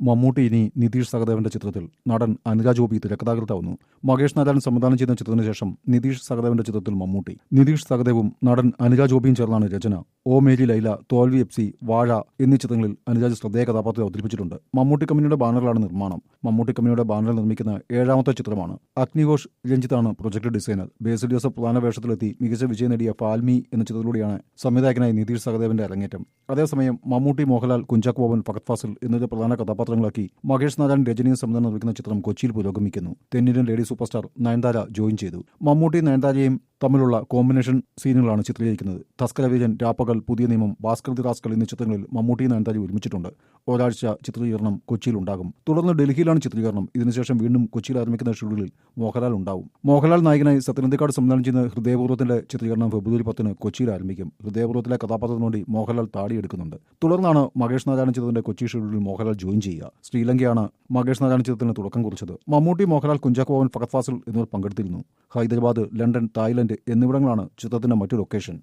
മമ്മൂട്ടി ഇനി നിതീഷ് സഹദേവന്റെ ചിത്രത്തിൽ നടൻ അനുരാജോപി തിരക്കഥാകൃത്താവുന്നു മകേഷ് നാരായൺ സംവിധാനം ചെയ്യുന്ന ചിത്രത്തിന് ശേഷം നിതീഷ് സഹദേവന്റെ ചിത്രത്തിൽ മമ്മൂട്ടി. നിതീഷ് സഹദേവും നടൻ അനുരാജോപിയും ചേർന്നാണ് രചന. ഓ മേരി ലൈല തോൽവി എഫ് സി വാഴ എന്നീ ചിത്രങ്ങളിൽ അനുരാജ് ശ്രദ്ധേയ കഥാപാത്രം അവതരിപ്പിച്ചിട്ടുണ്ട്. മമ്മൂട്ടി കമ്പനിയുടെ ബാനറിലാണ് നിർമ്മാണം. മമ്മൂട്ടി കമ്പനിയുടെ ബാനറിൽ നിർമ്മിക്കുന്ന ഏഴാമത്തെ ചിത്രമാണ്. അഗ്നിഘോഷ് രഞ്ജിത്താണ് പ്രൊജക്ട് ഡിസൈനർ. ബേസിൽ ജോസഫ് പ്രധാന വേഷത്തിലെത്തി മികച്ച വിജയം നേടിയ ഫാൽമി എന്ന ചിത്രത്തിലൂടെയാണ് സംവിധായകനായി നിതീഷ് സഹദേവന്റെ അരങ്ങേറ്റം. അതേസമയം മമ്മൂട്ടി മോഹൻലാൽ കുഞ്ചാക്കോ ബോബൻ ഫഹദ് ഫാസിൽ എന്നിവരുടെ പ്രധാന കഥാപാത്രങ്ങളാക്കി മകേഷ് നാരായൺ രജനിയും സംവിധാനം നിർമ്മിക്കുന്ന ചിത്രം കൊച്ചിയിൽ പുരോഗമിക്കുന്നു. തെന്നിന്ത്യൻ lady super star Nayanthara join ചെയ്തു. മമ്മൂട്ടി നയൻതാരയും തമ്മിലുള്ള കോമ്പിനേഷൻ സീനുകളാണ് ചിത്രീകരിക്കുന്നത്. തസ്കരവീരൻ രാപ്പകൽ പുതിയ നിയമം ഭാസ്കർ ദി റാസ്കൽ എന്നീ ചിത്രങ്ങളിൽ മമ്മൂട്ടി നയൻതാര ഒരുമിച്ചിട്ടുണ്ട്. ഒരാഴ്ച ചിത്രീകരണം കൊച്ചിയിൽ ഉണ്ടാകും തുടർന്ന് ഡൽഹിയിലാണ് ചിത്രീകരണം. ഇതിനുശേഷം വീണ്ടും കൊച്ചിയിൽ ആരംഭിക്കുന്ന ഷെഡ്യൂളിൽ മോഹൻലാൽ ഉണ്ടാവും. മോഹൻലാൽ നായകനായി സത്യനന്ദിക്കാട് സംവിധാനം ചെയ്യുന്ന ഹൃദയപൂർവത്തിന്റെ ചിത്രീകരണം ഫെബ്രുവരി പത്തിന് കൊച്ചിയിൽ ആരംഭിക്കും. ഹൃദയപൂർവത്തിലെ കഥാപാത്രത്തിന് വേണ്ടി മോഹൻലാൽ താടിയെടുക്കുന്നുണ്ട്. തുടർന്നാണ് മകേഷ് നാരായണ ചിത്രത്തിന്റെ കൊച്ചി ഷെഡ്യൂളിൽ മോഹൻലാൽ ജോയിൻ ചെയ്യുക. ശ്രീലങ്കയാണ് മകേഷ് നാരായണ ചിത്രത്തിന് തുടക്കം കുറിച്ചത്. മമ്മൂട്ടി മോഹൻലാൽ കുഞ്ചാക്കോ ഭവൻ ഫഹദ് ഫാസിൽ എന്നിവർ പങ്കെടുത്തിരുന്നു. ഹൈദരാബാദ് ലണ്ടൻ തായ്ലൻഡ് എന്നിവിടങ്ങളാണ് ചിത്രത്തിന്റെ മറ്റു ലൊക്കേഷൻ.